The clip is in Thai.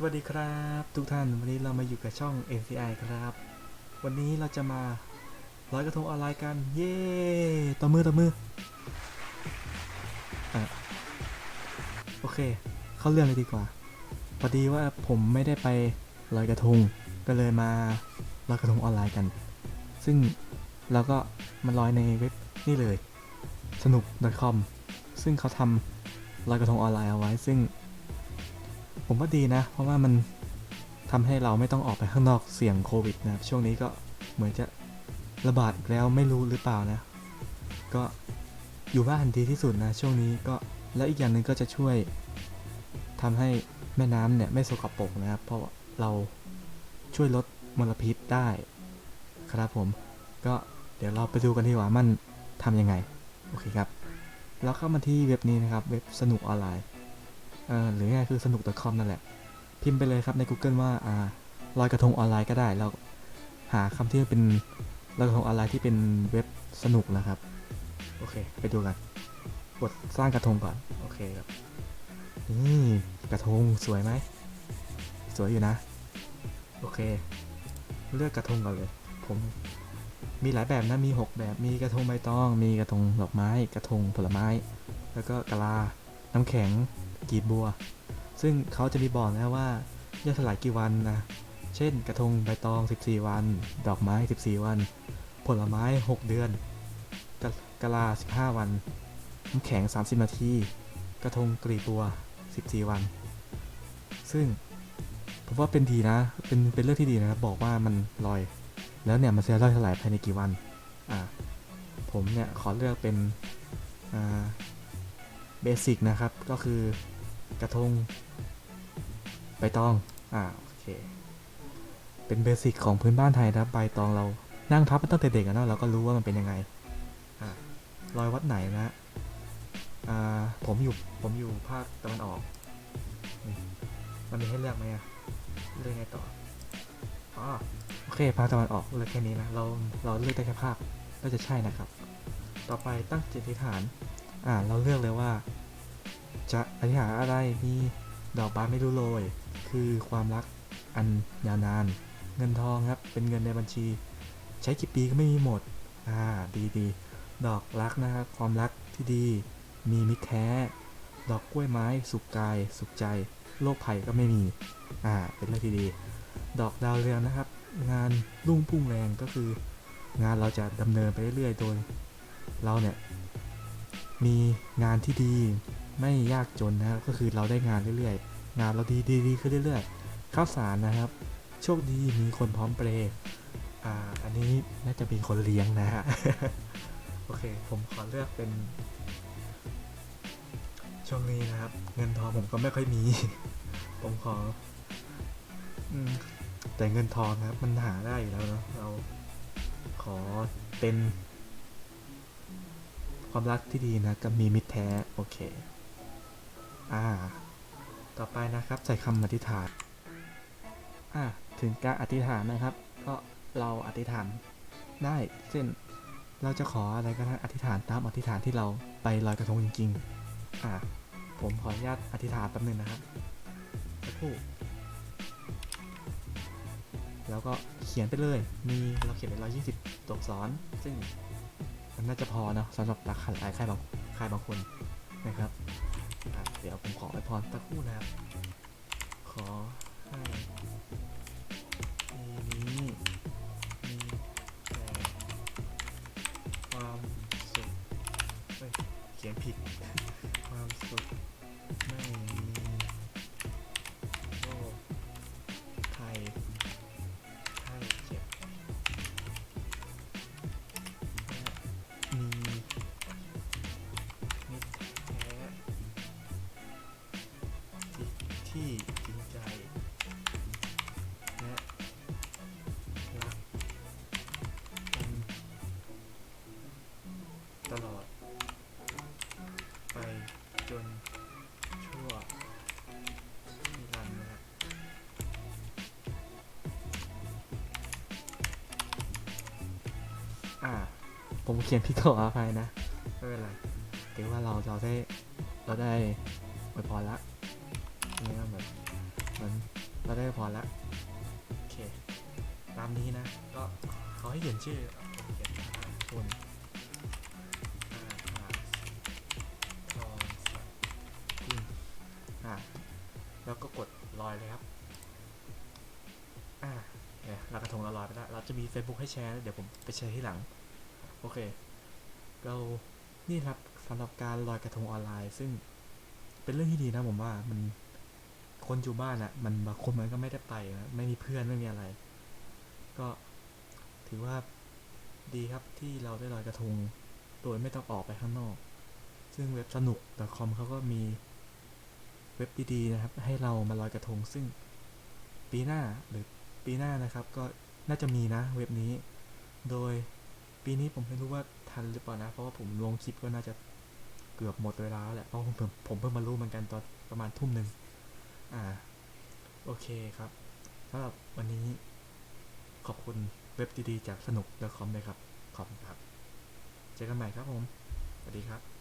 สวัสดีครับ ทุกท่านวันนี้เรามาอยู่กับช่อง NCI ครับ วันนี้เราจะมาลอยกระทงออนไลน์กัน เย้ต่อมือต่อมืออะโอเค เข้าเรื่องเลยดีกว่าพอดีว่าผมไม่ได้ไปลอยกระทงก็เลยมาลอยกระทงออนไลน์กัน ซึ่งเราก็มาลอยในเว็บนี่เลย สนุก .com ซึ่งเขาทำลอยกระทงออนไลน์เอาไว้ ซึ่ง ผมว่าดีนะ เพราะว่ามันทำให้เราไม่ต้องออกไปข้างนอกเสี่ยงโควิดนะช่วงนี้ก็เหมือนจะระบาดอีกแล้วไม่รู้หรือเปล่านะ ก็อยู่บ้านดีที่สุดนะช่วงนี้ก็แล้วอีกอย่างหนึ่งก็จะช่วยทำให้แม่น้ำเนี่ยไม่สกปรกนะครับ เพราะเราช่วยลดมลพิษได้ ครับผมก็เดี๋ยวเราไปดูกันดีกว่ามันทำยังไง โอเคครับเราเข้ามาที่เว็บนี้นะครับ เว็บสนุกออนไลน์ หรือง่ายคือสนุก .com นั่นแหละ พิมพ์ไปเลยครับใน Google ว่าอ่าลอยกระทงออนไลน์ก็ได้แล้วหาคำที่เป็นลอยกระทงออนไลน์ที่เป็นเว็บสนุกนะครับ โอเค ไปดูกันกดสร้างกระทงก่อน โอเคครับนี่กระทงสวยไหม สวยอยู่นะ โอเค เลือกกระทงก่อนเลย ผมมีหลายแบบนะ มี 6 แบบ มีกระทงใบตอง มีกระทงดอกไม้ กระทงผลไม้ แล้วก็กะลา น้ำแข็ง กีบบัว ซึ่งเขาจะมีบอกนะว่าย่อยสลายกี่วันนะ เช่นกระทงใบตอง 14 วัน ดอกไม้ 14 วัน ผลไม้ 6 เดือน กกะลา 15 วันน้ำแข็ง 30 นาที กระทงกลีบบัว 14 วัน ซึ่งผมว่าเป็นดีนะ เป็นเป็นเรื่องที่ดีนะครับบอกว่ามันลอย แล้วเนี่ยมันจะย่อยสลายภายในกี่วันอ่าผมเนี่ยขอเลือกเป็นอ่าเบสิกนะครับ ก็คือ กระทงใบตอง อ่า โอเค เป็นเบสิกของพื้นบ้านไทยนะครับใบตองเรา นั่งทับมาตั้งแต่เด็กอะเนะเราก็รู้ว่ามันเป็นยังไง อ่ารอยวัดไหนนะอ่า ผมอยู่ ผมอยู่ภาคตะวันออก มันมีให้เลือกไหมอะเลือกไงต่อ อ๋อ โอเค ภาคตะวันออกเลือกแค่นี้นะ เรา เราเลือกได้แค่ภาคน่าจะใช่นะครับ ต่อไปตั้งจิตฐาน อ่า เราเลือกเลยว่า จะอธิษฐานอะไรมีดอกบานไม่รู้โรย คือความรักอันยาวนาน เงินทองครับ เป็นเงินในบัญชี ใช้กี่ปีก็ไม่มีหมด อ่า ดีดี ดอกรักนะครับ ความรักที่ดี มีมิตรแท้ ดอกกล้วยไม้ สุขกาย สุขใจ โรคภัยก็ไม่มี อ่า เป็นเรื่องที่ดี ดอกดาวเรืองนะครับ งานรุ่งพุ่งแรงก็คือ งานเราจะดำเนินไปเรื่อยๆ โดย เราเนี่ย มีงานที่ดี ไม่ยากจนนะครับก็คือเราได้งานเรื่อยๆ งานเราดีดีดีขึ้นเรื่อยๆข้าวสารนะครับ โชคดีมีคนพร้อมเปรย์อ่าอันนี้น่าจะมีคนเลี้ยงนะฮะโอเค ผมขอเลือกเป็น ช่วงนี้นะครับ เงินทองผมก็ไม่ค่อยมี ผมขออืมแต่เงินทองนะครับ มันหาได้อยู่แล้วเนอะเราขอเป็นความรักที่ดีนะกับมีมิตรแท้ โอเค อ่า ต่อไปนะครับใส่คำอธิษฐาน อ่า ถึงการอธิษฐานนะครับ ก็เราอธิษฐานได้ เช่น เราจะขออะไรก็ได้อธิษฐานตามอธิษฐานที่เราไปลอยกระทงจริง ๆ อ่า ผมขออนุญาตอธิษฐานแป๊บหนึงนะครับสักครู่แล้วก็เขียนไปเลย มีเราเขียนไปร้อยยี่สิบตัวอักษร ซึ่งมันน่าจะพอเนะสำหรับราคาหลายค่ายบางค่ายบางคนนะครับ ดี๋ยวผมขอไอพรสักครู่นะครับ ขอให้ปีนี้มีแต่ความสุขเฮ้ยเขียนผิด ที่จริงใจและรักกันตลอด ไปจนชั่วนิรันดร์นะครับอ่า ผมเขียนผิดขออภัยนะ ไม่เป็นไรถือว่าเราเราได้เราได้อวยพรละ เราได้พอแล้วโอเค ตามนี้นะ ก็เขาให้เขียนชื่อเขียนชนแล้วก็กดลอยเลยครับ อ่าเนี่ยลอยกระทงเราลอยไปแล้ว เราจะมี Facebook ให้แชร์ เดี๋ยวผมไปแชร์ที่หลัง โอเค เรา นี่ครับสำหรับการลอยกระทงออนไลน์ ซึ่งเป็นเรื่องที่ดีนะผมว่ามัน คนอยู่บ้านอะมันบางคนมันก็ไม่ได้ไปนะไม่มีเพื่อนไม่มีอะไร ก็ถือว่าดีครับที่เราได้ลอยกระทงโดยไม่ต้องออกไปข้างนอก ซึ่งเว็บสนุก .com เขาก็มีเว็บดีๆนะครับ ให้เรามาลอยกระทง ซึ่งปีหน้าหรือปีหน้านะครับ ก็น่าจะมีนะเว็บนี้ โดยปีนี้ผมไม่รู้ว่าทันหรือเปล่านะ เพราะว่าผมลงคลิปก็น่าจะเกือบหมดเวลาแล้วแหละเพราะผมเพิ่งผมเพิ่งมารู้เหมือนกันตอนประมาณทุ่มหนึ่ง โอเคครับสำหรับวันนี้ขอบคุณเว็บดีๆจากสนุก .com เลยครับ ขอบคุณครับ เจอกันใหม่ครับผม สวัสดีครับ